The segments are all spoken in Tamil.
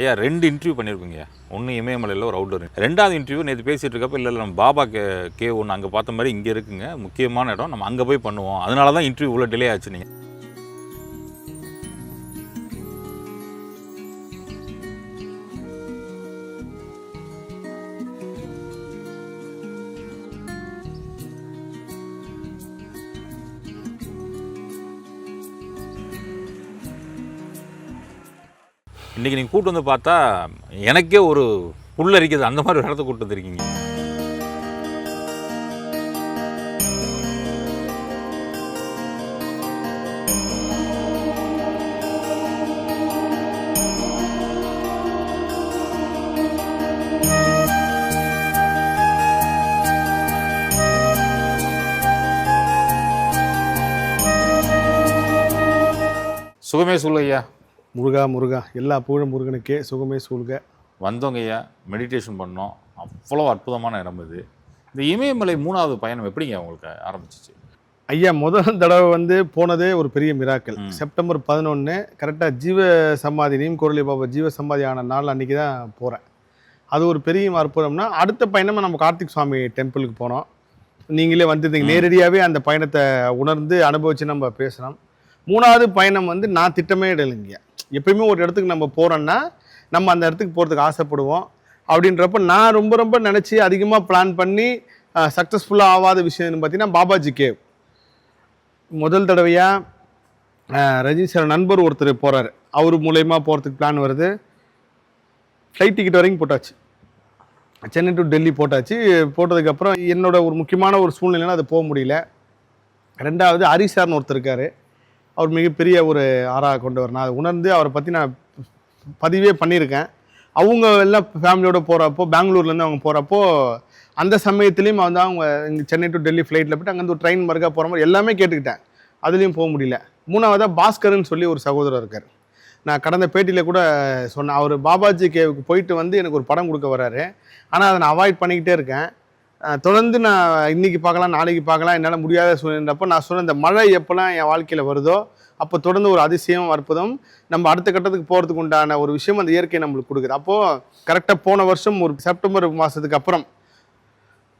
ஐயா ரெண்டு இன்டர்வியூ பண்ணியிருக்கீங்க ஒன்று இமயமலையில் ஒரு அவுட்டோர் ரெண்டாவது இன்டர்வியூ நேற்று பேசிகிட்டு இருக்கப்ப இல்லை இல்லை நம்ம பாபா கே கே ஒன்று அங்கே பார்த்த மாதிரி இங்கே இருக்குங்க. முக்கியமான இடம். நம்ம அங்கே போய் பண்ணுவோம். அதனால தான் இன்டர்வியூ இவ்வளோ டிலே ஆச்சு நீங்கள் இன்றைக்கி நீங்கள் கூட்டு வந்து பார்த்தா எனக்கே ஒரு புல்லரிக்குது அந்த மாதிரி ஒரு இடத்த கூட்டு வந்துருக்கீங்க. சுகமே சொல்லு ஐயா. முருகா முருகா எல்லா புகழும் முருகனுக்கே சுகமே சூழ்க. வந்தோங்க ஐயா மெடிடேஷன் பண்ணோம். அவ்வளோ அற்புதமான இடம் இது. இந்த இமயமலை மூணாவது பயணம் எப்படிங்க உங்களுக்கு ஆரம்பிச்சிச்சு? ஐயா முதல் தடவை வந்து போனதே ஒரு பெரிய மிராக்கல் ம். செப்டம்பர் பதினொன்று கரெக்டாக ஜீவ சமாதி நீம் குரலி பாபா ஜீவ சமாதி ஆன நாள் அன்றைக்கி தான் போகிறேன் அது ஒரு பெரிய அற்புதம்னா அடுத்த பயணமாக நம்ம கார்த்திக் சுவாமி டெம்பிளுக்கு போனோம். நீங்களே வந்திருந்தீங்க. நேரடியாகவே அந்த பயணத்தை உணர்ந்து அனுபவிச்சு நம்ம பேசணும் மூணாவது பயணம் வந்து நான் திட்டமே இடலைங்க எப்பயுமே ஒரு இடத்துக்கு நம்ம போகிறோன்னா நம்ம அந்த இடத்துக்கு போகிறதுக்கு ஆசைப்படுவோம். அப்படின்றப்ப நான் ரொம்ப ரொம்ப நினச்சி அதிகமாக பிளான் பண்ணி சக்ஸஸ்ஃபுல்லாக ஆகாத விஷயம் பார்த்தீங்கன்னா பாபாஜி கேவ் முதல் தடவையாக ரஜினி சார் நண்பர் ஒருத்தர் போகிறாரு அவர் மூலயமா போகிறதுக்கு பிளான் வருது. ஃப்ளைட் டிக்கெட் வரைக்கும் போட்டாச்சு. சென்னை டு டெல்லி போட்டாச்சு. போட்டதுக்கப்புறம் என்னோட ஒரு முக்கியமான ஒரு சூழ்நிலையில அது போக முடியல. ரெண்டாவது ஹரி சார்னு ஒருத்தர் இருக்கார். அவர் மிகப்பெரிய ஒரு ஆறாக கொண்டவர் நான் அதை உணர்ந்து அவரை பற்றி நான் பதிவே பண்ணியிருக்கேன். அவங்க எல்லாம் ஃபேமிலியோட போகிறப்போ பெங்களூர்லேருந்து அவங்க போகிறப்போ அந்த சமயத்துலேயும் வந்து அவங்க இங்கே சென்னை டு டெல்லி ஃப்ளைட்டில் போய்ட்டு அங்கேருந்து ஒரு ட்ரெயின் மறுக்கா போகிற மாதிரி எல்லாமே கேட்டுக்கிட்டேன். அதுலேயும் போக முடியல. மூணாவதாக பாஸ்கர்னு சொல்லி ஒரு சகோதரர் இருக்கார். நான் கடந்த பேட்டியில் கூட சொன்னேன். அவர் பாபாஜி கேவுக்கு போயிட்டு வந்து எனக்கு ஒரு படம் கொடுக்க வராரு. ஆனால் அதை நான் அவாய்ட் பண்ணிக்கிட்டே இருக்கேன். தொடர்ந்து நான் இன்னைக்கு பார்க்கலாம் நாளைக்கு பார்க்கலாம். என்னால் முடியாத சூழ்நிலைப்போ நான் சொன்ன இந்த மழை எப்போல்லாம் என் வாழ்க்கையில் வருதோ அப்போ தொடர்ந்து ஒரு அதிசயம் அற்புதம் நம்ம அடுத்த கட்டத்துக்கு போகிறதுக்கு உண்டான ஒரு விஷயம் அந்த இயற்கை நம்மளுக்கு கொடுக்குது. அப்போது கரெக்டாக போன வருஷம் ஒரு செப்டம்பர் மாதத்துக்கு அப்புறம்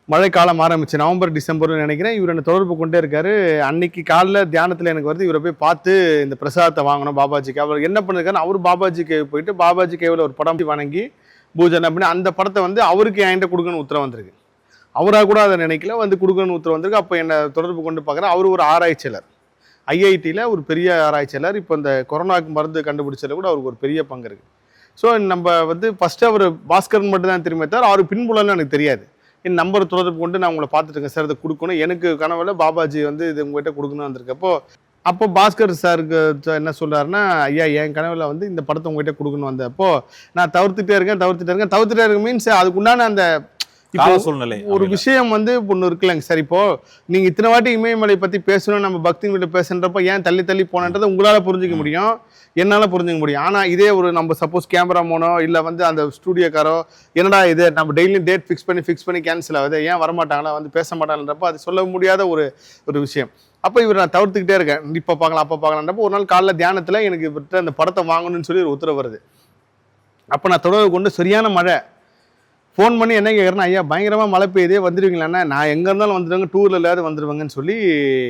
மழைக்காலம் ஆரம்பிச்சு நவம்பர் டிசம்பர்னு நினைக்கிறேன். இவர் என்னை தொடர்பு கொண்டே இருக்காரு. அன்னைக்கு காலைல தியானத்தில் எனக்கு வருது. இவரை போய் பார்த்து இந்த பிரசாதத்தை வாங்கணும் பாபாஜிக்கு. அவர் என்ன பண்ணிருக்காருன்னு அவர் பாபாஜி கேவ் போயிட்டு பாபாஜி கேவில் ஒரு படம் வணங்கி பூஜை பண்ணி அந்த படத்தை வந்து அவருக்கு என்கிட்ட கொடுக்கணும்னு உத்தரவு வந்திருக்கு. அவராக கூட அதை நினைக்கல. வந்து கொடுக்கணும்னு உத்தரவு வந்திருக்கு. அப்போ என்னை தொடர்பு கொண்டு பார்க்குறேன். அவர் ஒரு ஆராய்ச்சியாளர். ஐஐடியில் ஒரு பெரிய ஆராய்ச்சியாளர். இப்போ இந்த கொரோனாக்கு மருந்து கண்டுபிடிச்சதில் கூட அவருக்கு ஒரு பெரிய பங்கு இருக்குது ஸோ நம்ம வந்து ஃபஸ்ட்டு அவர் பாஸ்கரன் மட்டும் தான் திரும்பி தவிர அவர் பின்புலன்னு எனக்கு தெரியாது. என் நம்பர் தொடர்பு கொண்டு நான் உங்களை பார்த்துட்டு இருக்கேன் சார் இதை கொடுக்கணும். எனக்கு கனவுல பாபாஜி வந்து இது உங்கள்கிட்ட கொடுக்கணும் வந்திருக்கப்போ அப்போ பாஸ்கர் சாருக்கு என்ன சொல்கிறாருன்னா ஐயா என் கனவில் வந்து இந்த படத்தை உங்ககிட்ட கொடுக்கணும் வந்தப்போ நான் தவிர்த்துட்டே இருக்கேன் தவிர்த்துட்டே இருக்கேன். தவிர்த்துட்டே இருக்கேன். மீன்ஸ் அதுக்குண்டான அந்த கால சூழ்நிலை ஒரு விஷயம் வந்து ஒன்று இருக்குல்லங்க சார். இப்போ நீங்க இத்தனை வாட்டி இமயமலை பத்தி பேசணும் நம்ம பக்தி கிட்ட பேசுன்றப்ப ஏன் தள்ளி தள்ளி போனன்றதை உங்களால புரிஞ்சுக்க முடியும். என்னால புரிஞ்சுக்க முடியும். ஆனா இதே ஒரு நம்ம சப்போஸ் கேமரா மோனோ இல்ல வந்து அந்த ஸ்டூடியோக்காரோ என்னடா இது நம்ம டெய்லியும் டேட் ஃபிக்ஸ் பண்ணி ஃபிக்ஸ் பண்ணி கேன்சல் ஆகுது ஏன் வரமாட்டாங்களா வந்து பேச மாட்டாங்கன்றப்ப அது சொல்ல முடியாத ஒரு ஒரு விஷயம். அப்போ இவர் நான் தவிர்த்துக்கிட்டே இருக்கேன். இப்போ பார்க்கலாம் அப்போ பார்க்கலான்றப்போ ஒரு நாள் காலைல தியானத்தில் எனக்கு இவர்கிட்ட அந்த படத்தை வாங்கணும்னு சொல்லி ஒரு உத்தரவு வருது. அப்போ நான் தொடர்பு கொண்டு சரியான மழை ஃபோன் பண்ணி என்ன கேட்குறேன்னா ஐயா பயங்கரமாக மழை பெய்யுதே வந்துடுவீங்களாண்ணா நான் எங்கே இருந்தாலும் வந்துடுவாங்க டூரில் இல்லாத வந்துடுவாங்கன்னு சொல்லி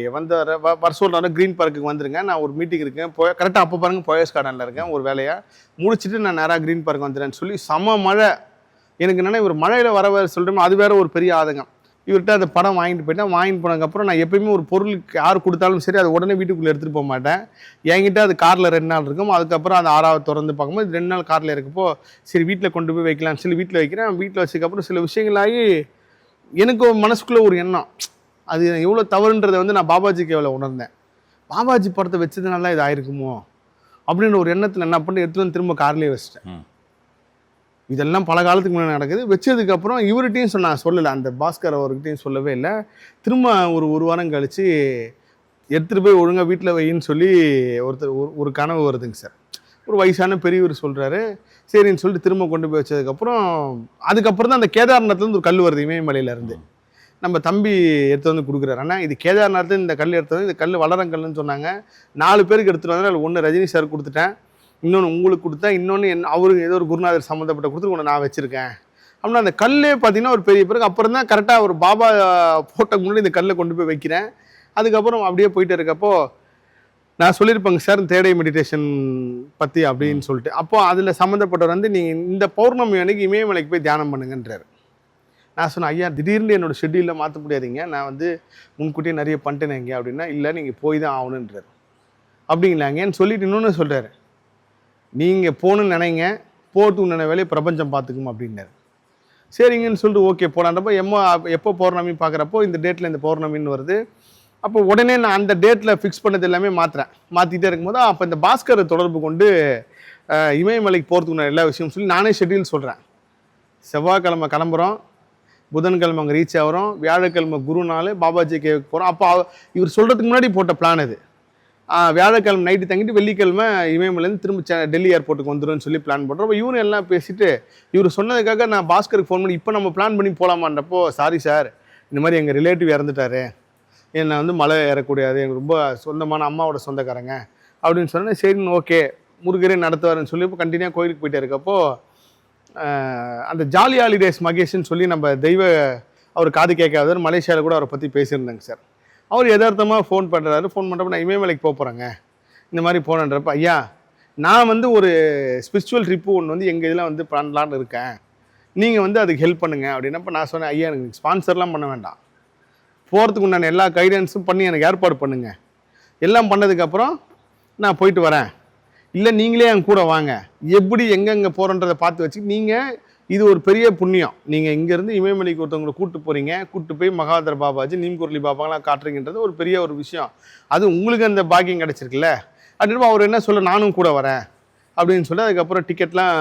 வந்து வர வ- வர சொல்கிறாரு க்ரீன் பார்க்குக்கு வந்துருங்க. நான் ஒரு மீட்டிங் இருக்கேன். போய் கரெக்டாக அப்போ பாருங்க போயஸ் கார்டனில் இருக்கேன் ஒரு வேலையாக முடிச்சுட்டு நான் நேராக க்ரீன் பார்க் வந்துடுறேன்னு சொல்லி செம மழை. எனக்கு என்னென்னா இவர் மழையில் வர வர சொல்லிட்டோம் அது வேற ஒரு பெரிய ஆதங்கம். இவர்கிட்ட அந்த படம் வாங்கிட்டு போயிட்டேன். வாங்கிட்டு போனதுக்கப்புறம் நான் எப்பயுமே ஒரு பொருளுக்கு யார் கொடுத்தாலும் சரி அதை உடனே வீட்டுக்குள்ளே எடுத்துகிட்டு போக மாட்டேன். என்கிட்ட அது காரில் ரெண்டு நாள் இருக்கும். அதுக்கப்புறம் அந்த ஆறாவது திறந்து பார்க்கும்போது ரெண்டு நாள் காரில் இருக்கப்போ சரி வீட்டில் கொண்டு போய் வைக்கலாம்னு சொல்லி வீட்டில் வைக்கிறேன். வீட்டில் வச்சதுக்கப்புறம் சில விஷயங்களாகி எனக்கு ஒரு மனசுக்குள்ளே ஒரு எண்ணம். அது எவ்வளோ தவறுன்றதை வந்து நான் பாபாஜி எவ்வளோ உணர்ந்தேன். பாபாஜி படத்தை வச்சதுனால இது ஆயிருக்குமோ அப்படின்ற ஒரு எண்ணத்தில் என்ன பண்ணி எடுத்துகிட்டு வந்து திரும்ப கார்லேயே வச்சிட்டேன். இதெல்லாம் பல காலத்துக்கு முன்னாடி நடக்குது. வச்சதுக்கப்புறம் இவர்கிட்டையும் சொன்ன நான் சொல்லலை. அந்த பாஸ்கர் அவர்கிட்டையும் சொல்லவே இல்லை. திரும்ப ஒரு ஒரு வாரம் கழித்து எடுத்துகிட்டு போய் ஒழுங்காக வீட்டில் வையின்னு சொல்லி ஒருத்தர் ஒரு ஒரு கனவு வருதுங்க சார். ஒரு வயசான பெரியவர் சொல்கிறாரு சரின்னு சொல்லிட்டு திரும்ப கொண்டு போய் வச்சதுக்கப்புறம் அதுக்கப்புறம் தான் அந்த கேதார்நாத்லேருந்து ஒரு கல் வருது இமயமலையிலேருந்து நம்ம தம்பி எடுத்து வந்து கொடுக்குறாரு. ஆனால் இது கேதார்நாத்தில் இந்த கல் எடுத்து வந்து இந்த கல் வளரங்கல்னு சொன்னாங்க. நாலு பேருக்கு எடுத்துகிட்டு வந்தேன். ஒன்று ரஜினி சார் கொடுத்துட்டேன். இன்னொன்று உங்களுக்கு கொடுத்தா இன்னொன்று என் அவருக்கு ஏதோ ஒரு குருநாதர் சம்மந்தப்பட்ட கொடுத்து உன்னை நான் வச்சுருக்கேன். அப்படின்னா அந்த கல்லே பார்த்தீங்கன்னா ஒரு பெரிய பிறகு அப்புறம் தான் கரெக்டாக ஒரு பாபா போட்டோக்கு முன்னாடி இந்த கல்லை கொண்டு போய் வைக்கிறேன். அதுக்கப்புறம் அப்படியே போயிட்டு இருக்கப்போ நான் சொல்லியிருப்பேங்க சார் தேடை மெடிடேஷன் பற்றி அப்படின்னு சொல்லிட்டு. அப்போ அதில் சம்மந்தப்பட்டவர் வந்து நீங்கள் இந்த பௌர்ணமி அன்னைக்கு இமயமலைக்கு போய் தியானம் பண்ணுங்கன்றார். நான் சொன்னேன் ஐயா திடீர்னு என்னோட ஷெட்யூலில் மாற்ற முடியாதீங்க. நான் வந்து முன்கூட்டியே நிறைய பண்ணிட்டேனேங்க அப்படின்னா இல்லை நீங்கள் போய் தான் ஆகணுன்றார் அப்படிங்களாங்கன்னு சொல்லிட்டு இன்னொன்று சொல்கிறாரு நீங்கள் போகணுன்னு நினைங்க. போட்டு உன்ன வேலையை பிரபஞ்சம் பார்த்துக்கும் அப்படின்னாரு. சரிங்கன்னு சொல்லிட்டு ஓகே போலான்றப்போ எம்மோ எப்போ பௌர்ணமி பார்க்குறப்போ இந்த டேட்டில் இந்த பௌர்ணமின்னு வருது. அப்போ உடனே நான் அந்த டேட்டில் ஃபிக்ஸ் பண்ணது எல்லாமே மாற்றுறேன் மாற்றிட்டே இருக்கும்போது அப்போ இந்த பாஸ்கரை தொடர்பு கொண்டு இமயமலைக்கு போகிறதுக்கு எல்லா விஷயமும் சொல்லி நானே ஷெட்யூல் சொல்கிறேன் செவ்வாய்க்கிழமை கிளம்புறோம். புதன்கிழமை அங்கே ரீச் ஆகிறோம். வியாழக்கிழமை குரு நாள் பாபாஜி கேவுக்கு போகிறோம் அப்போ இவர் சொல்கிறதுக்கு முன்னாடி போட்ட பிளான் இது வியாழக்கிழமை நைட்டு தங்கிட்டு வெள்ளிக்கிழமை இமயமலேருந்து திரும்ப செ- டெல்லி ஏர்போர்ட்டுக்கு வந்துடும் சொல்லி பிளான் பண்ணுறோம் அப்போ இவரும் எல்லாம் பேசிட்டு இவர் சொன்னதுக்காக நான் பாஸ்கருக்கு ஃபோன் பண்ணி இப்போ நம்ம பிளான் பண்ணி போகலாமான்றப்போ சாரி சார் இந்த மாதிரி எங்கள் ரிலேட்டிவ் இறந்துட்டாரு. என்னை வந்து மலை ஏறக்கூடாது. எனக்கு ரொம்ப சொந்தமான அம்மாவோட சொந்தக்காரங்க. அப்படின்னு சொன்னேன். சரின்னு ஓகே முருகரே நடத்துவாருன்னு சொல்லி இப்போ கண்டினியூ கோயிலுக்கு போயிட்டே இருக்கப்போ அந்த ஜாலி ஹாலிடேஸ் மகேஷ்னு சொல்லி நம்ம தெய்வ அவர் காது கேட்காதவர் மலேசியாவில் கூட அவரை பற்றி பேசியிருந்தேங்க சார் அவர் யதார்த்தமாக ஃபோன் பண்ணுறாரு ஃபோன் பண்ணுறப்ப நான் இமயமலைக்கு போக போகிறேங்க இந்த மாதிரி போனன்றப்ப ஐயா நான் வந்து ஒரு ஸ்பிரிச்சுவல் ட்ரிப்பு ஒன்று வந்து எங்கள் இதில் வந்து பண்ணலான்னு இருக்கேன். நீங்கள் வந்து அதுக்கு ஹெல்ப் பண்ணுங்க. அப்படின்னப்ப நான் சொன்னேன் ஐயா எனக்கு ஸ்பான்சர்லாம் பண்ண வேண்டாம். போகிறதுக்கு உண்டான எல்லா கைடன்ஸும் பண்ணி எனக்கு ஏற்பாடு பண்ணுங்கள் எல்லாம் பண்ணதுக்கப்புறம் நான் போயிட்டு வரேன். இல்லை நீங்களே என் கூட வாங்க. எப்படி எங்கெங்கே போகிறோன்றதை பார்த்து வச்சு நீங்கள் இது ஒரு பெரிய புண்ணியம். நீங்கள் இங்கேருந்து இமயமலைக்கு ஒருத்தவங்களை கூட்டு போகிறீங்க கூட்டு போய் மகாதர் பாபாஜி நீம்குரலி பாபாங்களாம் காட்டுறீங்கன்றது ஒரு பெரிய ஒரு விஷயம். அது உங்களுக்கு அந்த பாக்கியம் கிடச்சிருக்குல்ல? அப்படின்னு அவர் என்ன சொல்ல நானும் கூட வரேன். அப்படின்னு சொல்லி அதுக்கப்புறம் டிக்கெட்லாம்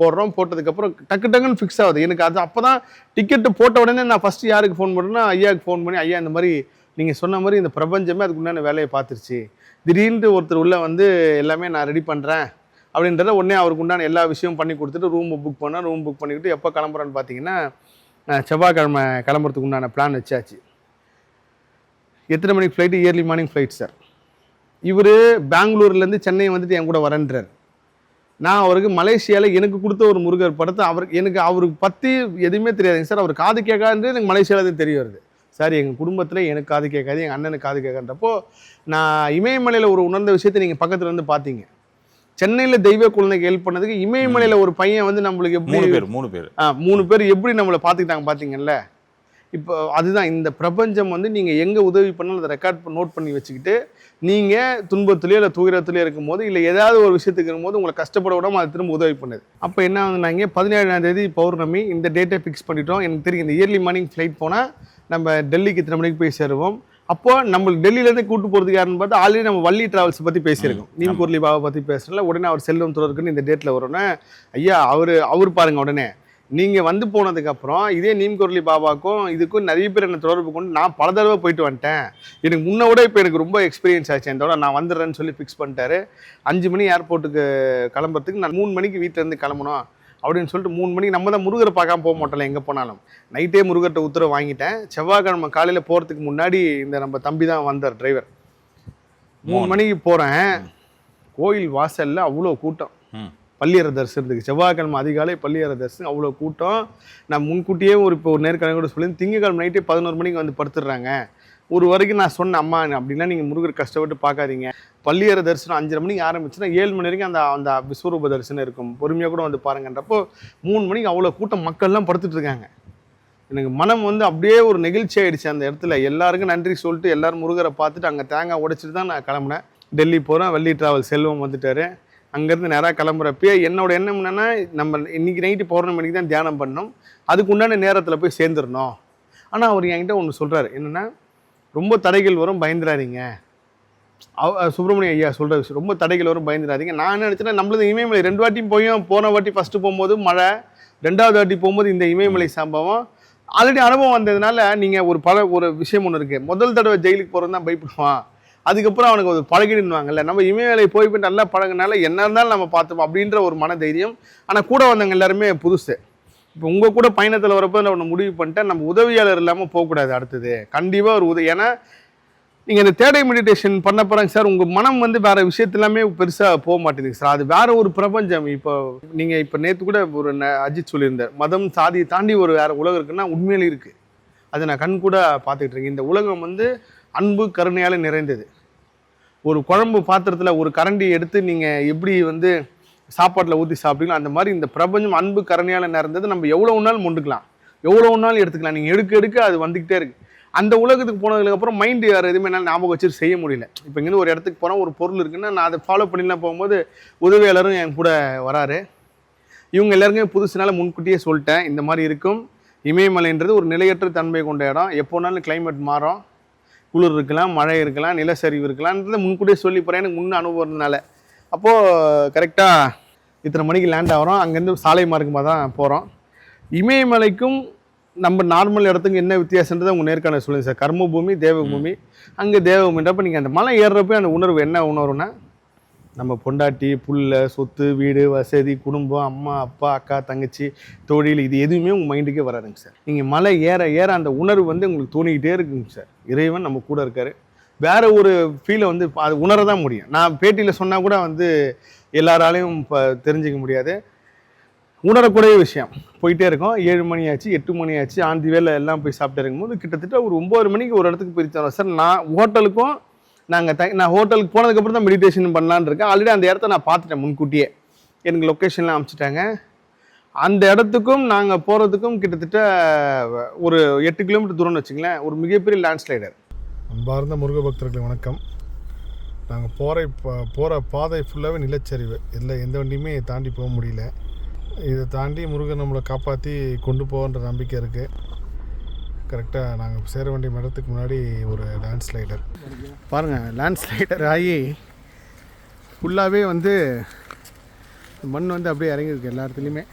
போடுறோம். போட்டதுக்கப்புறம் டக்கு டக்குன்னு ஃபிக்ஸ் ஆகுது. எனக்கு அது அப்போ தான் டிக்கெட்டு போட்ட உடனே நான் ஃபஸ்ட்டு யாருக்கு ஃபோன் பண்ணுறேன்னா ஐயாவுக்கு ஃபோன் பண்ணி ஐயா இந்த மாதிரி நீங்கள் சொன்ன மாதிரி இந்த பிரபஞ்சமே அதுக்கு உண்டான வேலையை பார்த்துருச்சு. திடீர்னு ஒருத்தர் உள்ளே வந்து எல்லாமே நான் ரெடி பண்ணுறேன் அப்படின்றத உடனே அவருக்கு உண்டான எல்லா விஷயமும் பண்ணி கொடுத்துட்டு ரூம் புக் பண்ணேன் ரூம் புக் பண்ணிக்கிட்டு எப்போ கிளம்புறேன்னு பார்த்தீங்கன்னா செவ்வாய்க்கிழமை கிளம்புறதுக்கு உண்டான பிளான் வச்சாச்சு. எத்தனை மணிக்கு flight early morning flight sir இவர் பெங்களூர்லேருந்து சென்னை வந்துட்டு என் கூட வரேன்றார். நான் அவருக்கு மலேசியாவில் எனக்கு கொடுத்த ஒரு முருகர் படத்தை அவருக்கு எனக்கு அவருக்கு பற்றி எதுவுமே தெரியாதுங்க சார் அவர் காது கேட்காது எனக்கு மலேசியாவில் தான் தெரிய வருது. சார் எங்கள் குடும்பத்தில் எனக்கு காது கேட்காது எங்கள் அண்ணனுக்கு காது கேட்கான்றப்போ நான் இமயமலையில் ஒரு உணர்ந்த விஷயத்தை நீங்கள் பக்கத்தில் இருந்து பார்த்தீங்க சென்னையில் தெய்வ குழந்தைக்கு ஹெல்ப் பண்ணதுக்கு இமயமலையில் ஒரு பையன் வந்து நம்மளுக்கு மூணு பேர் மூணு பேர். ஆ, மூணு பேர் எப்படி நம்மளை பார்த்துக்கிட்டாங்க பார்த்தீங்கல்ல இப்போ அதுதான் இந்த பிரபஞ்சம் வந்து நீங்கள் எங்கே உதவி பண்ணாலும் அதை ரெக்கார்ட் நோட் பண்ணி வச்சுக்கிட்டு நீங்கள் துன்பத்துலேயோ இல்லை துயரத்துலேயோ இருக்கும்போது இல்லை ஏதாவது ஒரு விஷயத்துக்கு இருக்கும்போது உங்களை கஷ்டப்பட விடாம அது திரும்ப உதவி பண்ணுது. அப்போ என்ன ஆகுதுனாங்க பதினேழாம் தேதி பௌர்ணமி இந்த டேட்டை ஃபிக்ஸ் பண்ணிட்டோம். எனக்கு தெரியும் இந்த இயர்லி மார்னிங் ஃப்ளைட் போனால் நம்ம டெல்லிக்கு இத்தனை மணிக்கு போய் சேருவோம். அப்போ நம்ம டெல்லியிலேருந்து கூட்டு போகிறதுக்கு யாருன்னு பார்த்தா ஆல்ரெடி நம்ம வள்ளி டிராவல்ஸ் பற்றி பேசியிருக்கோம். நீம் குர்லி பாபா பற்றி பேசுறதுல உடனே அவர் செல்வம் தொடர்க்குன்னு இந்த டேட்டில் வரும்னா ஐயா அவர் அவர் பாருங்க உடனே. நீங்கள் வந்து போனதுக்கப்புறம் இதே நீம் குரலி பாபாக்கும் இதுக்கும் நிறைய பேர் என்ன தொடர்பு கொண்டு நான் பல தடவை போயிட்டு வந்துட்டேன். எனக்கு முன்ன விட இப்போ எனக்கு ரொம்ப எக்ஸ்பீரியன்ஸ் ஆச்சு. அதோட நான் வந்துடுறேன்னு சொல்லி ஃபிக்ஸ் பண்ணிட்டாரு. அஞ்சு மணி ஏர்போர்ட்டுக்கு கிளம்புறதுக்கு நான் மூணு மணிக்கு வீட்டிலேருந்து கிளம்பணும் அப்படின்னு சொல்லிட்டு மூணு மணிக்கு நம்ம தான் முருகரை பார்க்காம போக மாட்டோம்ல எங்கே போனாலும். நைட்டே முருகர்கிட்ட உத்தரவு வாங்கிட்டேன். செவ்வாய்க்கிழமை காலையில் போகிறதுக்கு முன்னாடி இந்த நம்ம தம்பி தான் வந்தார் டிரைவர் மூணு. மணிக்கு போகிறேன் கோயில் வாசல்ல அவ்வளோ கூட்டம். ம். பள்ளியற தரிசனத்துக்கு. செவ்வாய்க்கிழமை அதிகாலை பள்ளியற தரிசனம் அவ்வளோ கூட்டம். நான் முன்கூட்டியே ஒரு இப்போ ஒரு நேர்காணல் கூட சொல்லி திங்கக்கிழமை நைட்டே பதினோரு மணிக்கு வந்து படுத்துடுறாங்க. ஒரு வரைக்கும் நான் சொன்னேன் அம்மா அப்படின்னா நீங்கள் முருகர் கஷ்டப்பட்டு பார்க்காதீங்க. பள்ளியற தரிசனம் அஞ்சரை மணிக்கு ஆரம்பிச்சுன்னா ஏழு மணி வரைக்கும் அந்த அந்த விஸ்வரூப தரிசனம் இருக்கும். பொறுமையாக கூட வந்து பாருங்கன்றப்போ மூணு மணிக்கு அவ்வளோ கூட்டம் மக்கள்லாம் படுத்துட்டு இருக்காங்க. எனக்கு மனம் வந்து அப்படியே ஒரு நெகிழ்ச்சி ஆகிடுச்சு அந்த இடத்துல. எல்லாருக்கும் நன்றி சொல்லிட்டு எல்லோரும் முருகரை பார்த்துட்டு அங்கே தேங்காய் உடைச்சிட்டு தான் நான் கிளம்புனேன். டெல்லி போகிறேன் வள்ளி டிராவல் செல்வம் வந்துட்டாரு. அங்கேருந்து நேராக கிளம்புறப்பயே என்னோட எண்ணம் என்னென்னா நம்ம இன்றைக்கி நைட்டு பௌர்ணமி மணிக்கு தான் தியானம் பண்ணோம் அதுக்கு உண்டான நேரத்தில் போய் சேர்ந்துடணும் ஆனால் அவர் என்கிட்ட ஒன்று சொல்கிறாரு என்னென்னா ரொம்ப தடைகள் வரும் பயந்துடாதீங்க அவ- சுப்பிரமணிய ஐயா சொல்கிற விஷயம் ரொம்ப தடைகள் வரும் பயந்துடாதீங்க நான் நினச்சேன்னா நம்மளது இமயமலை ரெண்டு வாட்டியும் போயும் போன வாட்டி ஃபஸ்ட்டு போகும்போது மழை ரெண்டாவது வாட்டி போகும்போது இந்த இமயமலை சம்பவம். ஆல்ரெடி அனுபவம் வந்ததுனால நீங்கள் ஒரு பல ஒரு விஷயம் ஒன்று இருக்குது முதல் தடவை ஜெயிலுக்கு போகிறது தான் பயப்படுவான். அதுக்கப்புறம் அவனுக்கு ஒரு பழகிடுவாங்கல்ல நம்ம இமயமலை போய் போய் நல்லா பழகினால என்ன இருந்தாலும் நம்ம பார்த்துப்போம் அப்படின்ற ஒரு மன தைரியம் ஆனால் கூட வந்தவங்க எல்லாருமே புதுசு. இப்போ உங்கள் கூட பயணத்தில் வரப்போ நான் ஒன்று முடிவு பண்ணிட்டேன். நம்ம உதவியாளர் இல்லாமல் போகக்கூடாது அடுத்தது. கண்டிப்பாக ஒரு உதவி. ஏன்னா நீங்கள் இந்த தேடை மெடிடேஷன் பண்ண போகிறாங்க சார். உங்கள் மனம் வந்து வேறு விஷயத்து எல்லாமே பெருசாக போக மாட்டேங்குது சார். அது வேறு ஒரு பிரபஞ்சம். இப்போ நீங்கள் இப்போ நேற்று கூட ஒரு அஜித் சொல்லியிருந்தார். மதம் சாதியை தாண்டி ஒரு வேறு உலகம் இருக்குன்னா உண்மையிலே இருக்குது அதை நான் கண் கூட பார்த்துக்கிட்டு இருக்கேன். இந்த உலகம் வந்து அன்பு கருணையால் நிறைந்தது. ஒரு குழம்பு பாத்திரத்தில் ஒரு கரண்டி எடுத்து நீங்கள் எப்படி வந்து சாப்பாட்டில் ஊற்றி சாப்பிட்டீங்களோ? அந்த மாதிரி இந்த பிரபஞ்சம் அன்பு கருணையால் நிறந்தது நம்ம எவ்வளோ நாள் முண்டுக்கலாம்? எவ்வளோ நாள் எடுத்துக்கலாம்? நீங்கள் எடுக்க எடுக்க அது வந்துக்கிட்டே இருக்கு. அந்த உலகத்துக்கு போனதுக்கப்புறம் மைண்டு வேறு எதுவுமே என்னால் ஞாபகம் வச்சுட்டு செய்ய முடியல. இப்போ இங்கேருந்து ஒரு இடத்துக்கு போனால் ஒரு பொருள் இருக்குன்னா நான் அதை ஃபாலோ பண்ணிலாம் போகும்போது உதவியாளரும் என் கூட வராரு. இவங்க எல்லாருமே புதுசுனால முன்கூட்டியே சொல்லிட்டேன். இந்த மாதிரி இருக்கும். இமயமலைன்றது ஒரு நிலையற்ற தன்மை கொண்ட இடம். எப்போனாலும் கிளைமேட் மாறும். குளிர் இருக்கலாம் மழை இருக்கலாம் நிலச்சரிவு இருக்கலாம்ன்றதை முன்கூட்டியே சொல்லி போகிறேன் எனக்கு முன் அனுபவம்னால அப்போது கரெக்டாக இத்தனை மணிக்கு லேண்ட் ஆகிறோம். அங்கேருந்து சாலை மார்க்கமாக தான் போகிறோம் இமயமலைக்கும் நம்ம நார்மல் இடத்துக்கு என்ன வித்தியாசன்றதை உங்கள் நேர்காணல் சொல்லுங்கள் சார். கர்ம பூமி தேவபூமி. அங்கே தேவபூமின்றப்ப நீங்கள் அந்த மலை ஏறுறப்ப அந்த உணர்வு என்ன உணர்வுனா நம்ம பொண்டாட்டி புல்ல சொத்து வீடு வசதி குடும்பம் அம்மா அப்பா அக்கா தங்கச்சி தொழில் இது எதுவுமே உங்கள் மைண்டுக்கே வராதுங்க சார். நீங்கள் மலை ஏற ஏற அந்த உணர்வு வந்து உங்களுக்கு தோணிக்கிட்டே இருக்குங்க சார். இறைவன் நம்ம கூட இருக்காரு. வேற ஒரு ஃபீலை வந்து அது உணர தான் முடியும். நான் பேட்டியில் சொன்னால் கூட வந்து எல்லாராலையும் இப்போ தெரிஞ்சுக்க முடியாது. உணரக்கூடிய விஷயம். போயிட்டே இருக்கோம். ஏழு மணி ஆச்சு எட்டு மணி ஆச்சு. ஆந்தி வேலை எல்லாம் போய் சாப்பிட்டு இருக்கும்போது கிட்டத்தட்ட ஒரு ஒம்பது மணிக்கு ஒரு இடத்துக்கு போய் தரோம் சார் நான் ஹோட்டலுக்கும் நாங்கள் த நான் ஹோட்டலுக்கு போனதுக்கப்புறம் தான் மெடிடேஷன் பண்ணலான்னு இருக்கேன். ஆல்ரெடி அந்த இடத்த நான் பார்த்துட்டேன் முன்கூட்டியே. எனக்கு லொக்கேஷன்லாம் அனுப்பிச்சிட்டாங்க. அந்த இடத்துக்கும் நாங்கள் போகிறதுக்கும் கிட்டத்தட்ட ஒரு எட்டு கிலோமீட்டர் தூரம்னு வச்சுங்களேன் ஒரு மிகப்பெரிய லேண்ட்ஸ்லைடர் அன்பார்ந்த முருக பக்தர்களுக்கு வணக்கம். நாங்கள் போகிற இப்போ போகிற பாதை ஃபுல்லாகவே நிலச்சரிவு. இல்லை எந்த வண்டியுமே தாண்டி போக முடியல. இதை தாண்டி முருகன் நம்மளை காப்பாற்றி கொண்டு போகன்ற நம்பிக்கை இருக்குது கரெக்டாக நாங்கள் சேர வேண்டிய இடத்துக்கு முன்னாடி ஒரு லேண்ட் ஸ்லைடர் பாருங்கள் லேண்ட்ஸ்லைடர் ஆகி ஃபுல்லாகவே வந்து மண் வந்து அப்படியே இறங்கியிருக்கு எல்லா இடத்துலையுமே.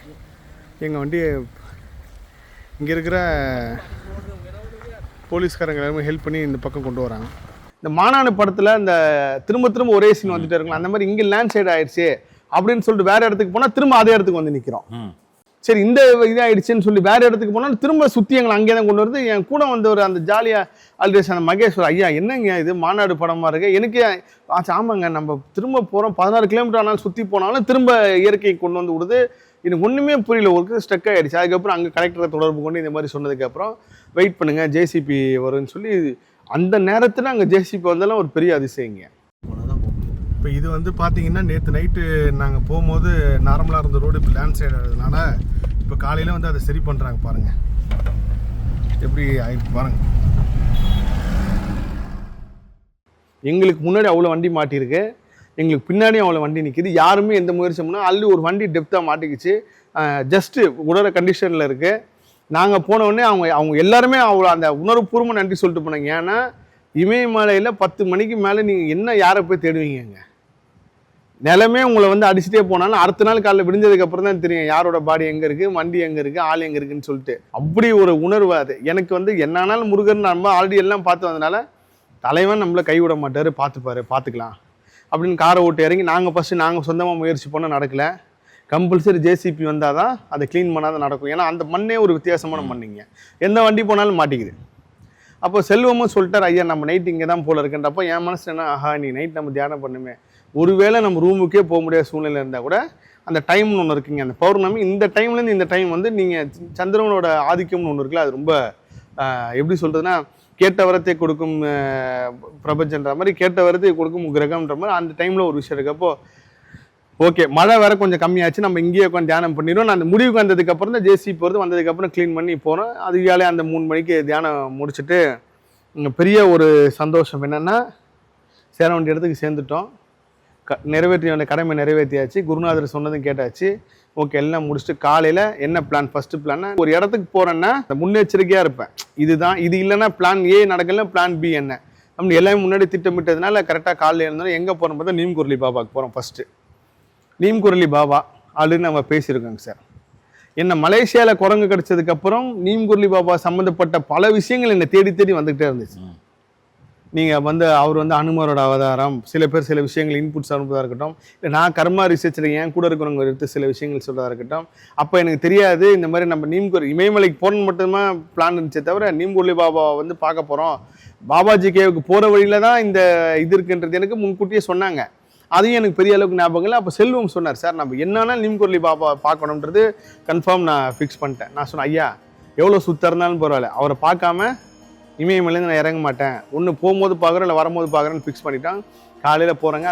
எங்கள் வண்டி இங்கே இருக்கிற போலீஸ்காரங்க எல்லாருமே ஹெல்ப் பண்ணி இந்த பக்கம் கொண்டு வராங்க. இந்த மாநாடு படத்தில் இந்த திரும்ப திரும்ப ஒரே சீன் வந்துட்டே இருக்கலாம் அந்த மாதிரி இங்கே லேண்ட் சைடு ஆயிடுச்சு அப்படின்னு சொல்லிட்டு வேற இடத்துக்கு போனால் திரும்ப அதே இடத்துக்கு வந்து நிற்கிறோம் சரி இந்த இதாயிடுச்சுன்னு சொல்லி வேற இடத்துக்கு போனால் திரும்ப சுற்றி எங்களை அங்கேயே தான் கொண்டு வருது. என் கூட வந்து ஒரு அந்த ஜாலியாக ஆல்ரெடி அந்த மகேஸ்வர் ஐயா என்னங்க இது? மாநாடு படமா இருக்கு? எனக்கு ஆச்சு ஆமாங்க நம்ம திரும்ப போகிறோம் பதினாறு கிலோமீட்டர் ஆனாலும் சுற்றி போனாலும் திரும்ப இயற்கை கொண்டு வந்து விடுது. எனக்கு ஒன்றுமே புரியல. ஒரு ஸ்டக் ஆயிடுச்சு. அதுக்கப்புறம் அங்கே கலெக்டரை தொடர்பு கொண்டு இந்த மாதிரி சொன்னதுக்கப்புறம் வெயிட் பண்ணுங்க ஜேசிபி வரும்னு சொல்லி அந்த நேரத்தில் அங்கே ஜேசிபி வந்தாலும் ஒரு பெரிய அதிசயங்க. இப்போ இது வந்து பார்த்தீங்கன்னா நேற்று நைட்டு நாங்கள் போகும்போது நார்மலாக இருந்த ரோடு இப்போ லேண்ட் சைடு ஆனதுனால இப்போ காலையில் வந்து அதை சரி பண்ணுறாங்க பாருங்கள் எப்படி ஆயிருக்கு பாருங்கள் எங்களுக்கு முன்னாடி அவ்வளோ வண்டி மாட்டியிருக்கு. எங்களுக்கு பின்னாடியும் அவ்வளோ வண்டி நிற்கிது யாருமே எந்த முயற்சி பண்ணால் அள்ளி ஒரு வண்டி டெப்த்தாக மாட்டிக்கிச்சு. ஜஸ்ட்டு உடற கண்டிஷனில் இருக்குது நாங்கள் போனவுடனே அவங்க அவங்க எல்லாருமே அவ்வளோ அந்த உணர்வுபூர்வமாக நன்றி சொல்லிட்டு போனாங்க. ஏன்னா இமயமலையில் பத்து மணிக்கு மேலே நீங்கள் என்ன யாரை போய் தேடுவீங்கங்க? நிலமே உங்களை வந்து அடிச்சுட்டே போனாலும் அடுத்த நாள் காலைல விடிஞ்சதுக்கு அப்புறம் தான் தெரியும் யாரோட பாடி எங்கே இருக்குது வண்டி எங்கே இருக்குது ஆள் எங்கே இருக்குன்னு சொல்லிட்டு. அப்படி ஒரு உணர்வு அது. எனக்கு வந்து என்னானாலும் முருகன் நம்ம ஆல்ரெடி எல்லாம் பார்த்து வந்தனால தலைவன் நம்மளை கைவிட மாட்டார். பார்த்துப்பாரு. பார்த்துக்கலாம். அப்படின்னு காரை ஓட்டு இறங்கி நாங்கள் ஃபஸ்ட்டு நாங்கள் சொந்தமாக முயற்சி பண்ண நடக்கல. கம்பல்சரி ஜேசிபி வந்தால் தான் அதை க்ளீன் பண்ணாத நடக்கும். ஏன்னா அந்த மண்ணே ஒரு வித்தியாசமான மண்ணுங்க. எந்த வண்டி போனாலும் மாட்டிக்குது. அப்போ செல்வமும் சொல்லிட்டார் ஐயா நம்ம நைட் இங்கே தான் போல இருக்குன்றப்போ என் மனசு என்ன ஆஹா நீ நைட் நம்ம தியானம் பண்ணுமே. ஒருவேளை நம்ம ரூமுக்கே போக முடியாத சூழ்நிலை இருந்தால் கூட அந்த டைம்னு ஒன்று இருக்குங்க. அந்த பௌர்ணமி இந்த டைம்லேருந்து இந்த டைம் வந்து நீங்கள் சந்திரனோட ஆதிக்கம்னு ஒன்று இருக்குல்ல அது ரொம்ப எப்படி சொல்கிறதுனா கேட்ட வரத்தை கொடுக்கும் பிரபஞ்சன்ற மாதிரி கேட்ட வரத்தை கொடுக்கும் கிரகம்ன்ற மாதிரி அந்த டைமில் ஒரு விஷயம் இருக்கப்போ ஓகே மழை வேற கொஞ்சம் கம்மியாச்சு. நம்ம இங்கேயே உட்காந்து தியானம் பண்ணிடுவோம் நான் அந்த முடிவுக்கு வந்ததுக்கு அப்புறம் தான் ஜேசி போகிறது வந்ததுக்கப்புறம் க்ளீன் பண்ணி போகிறோம் அதுக்காலே அந்த மூணு மணிக்கு தியானம் முடிச்சுட்டு பெரிய ஒரு சந்தோஷம் என்னென்னா சேர வேண்டிய இடத்துக்கு சேர்ந்துட்டோம். க நிறைவேற்றிய கடமை நிறைவேற்றியாச்சு. குருநாதர் சொன்னதும் கேட்டாச்சு. ஓகே எல்லாம் முடிச்சுட்டு காலையில் என்ன பிளான் ஃபஸ்ட்டு பிளான் ஒரு இடத்துக்கு போகிறேன்னா முன்னெச்சரிக்கையாக இருப்பேன். இதுதான் இது இல்லைன்னா பிளான் ஏ நடக்கல பிளான் பி என்ன? நம்ம எல்லாமே முன்னாடி திட்டமிட்டதுனால கரெக்டாக காலையில் இருந்தாலும் எங்கே போகிறோம் பார்த்தா நீம் பாபாவுக்கு போகிறோம் ஃபஸ்ட்டு நீம்குரளி பாபா ஆல்ரெடி நம்ம பேசியிருக்கோங்க சார் என்ன மலேசியாவில் குரங்கு கிடைச்சதுக்கப்புறம் நீம்குரளி பாபா சம்மந்தப்பட்ட பல விஷயங்கள் என்னை தேடி தேடி வந்துகிட்டே இருந்துச்சு. நீங்கள் வந்து அவர் வந்து அனுமரோட அவதாரம் சில பேர் சில விஷயங்கள் இன்புட்ஸ் அனுப்புவதாக இருக்கட்டும். இல்லை நான் கர்மா ரிசர்ச்சில் என் கூட இருக்கிறவங்க எடுத்து சில விஷயங்கள் சொல்கிறதா இருக்கட்டும். அப்போ எனக்கு தெரியாது இந்த மாதிரி நம்ம நீம்கூர் இமயமலைக்கு போகணுன்னு மட்டும்தான் பிளான் இருந்துச்சே தவிர நீம்கூர்லி பாபாவை வந்து பார்க்க போகிறோம் பாபாஜி கேவுக்கு போகிற வழியில தான் இந்த இது இருக்குன்றது எனக்கு முன்கூட்டியே சொன்னாங்க. அதையும் எனக்கு பெரிய அளவுக்கு ஞாபகம் இல்லை. அப்போ செல்வம் சொன்னார் சார் நம்ம என்னன்னா நீம்கொல்லி பாபா பார்க்கணுன்றது கன்ஃபார்ம் நான் ஃபிக்ஸ் பண்ணிட்டேன். நான் சொன்னேன் ஐயா எவ்வளோ சுத்தம் இருந்தாலும் பரவாயில்ல. அவரை பார்க்காம இமயமலையிலேருந்து நான் இறங்க மாட்டேன். ஒன்று போகும்போது பார்க்குறேன் இல்லை வரும்போது பார்க்குறேன்னு ஃபிக்ஸ் பண்ணிட்டான் காலையில் போகிறேங்க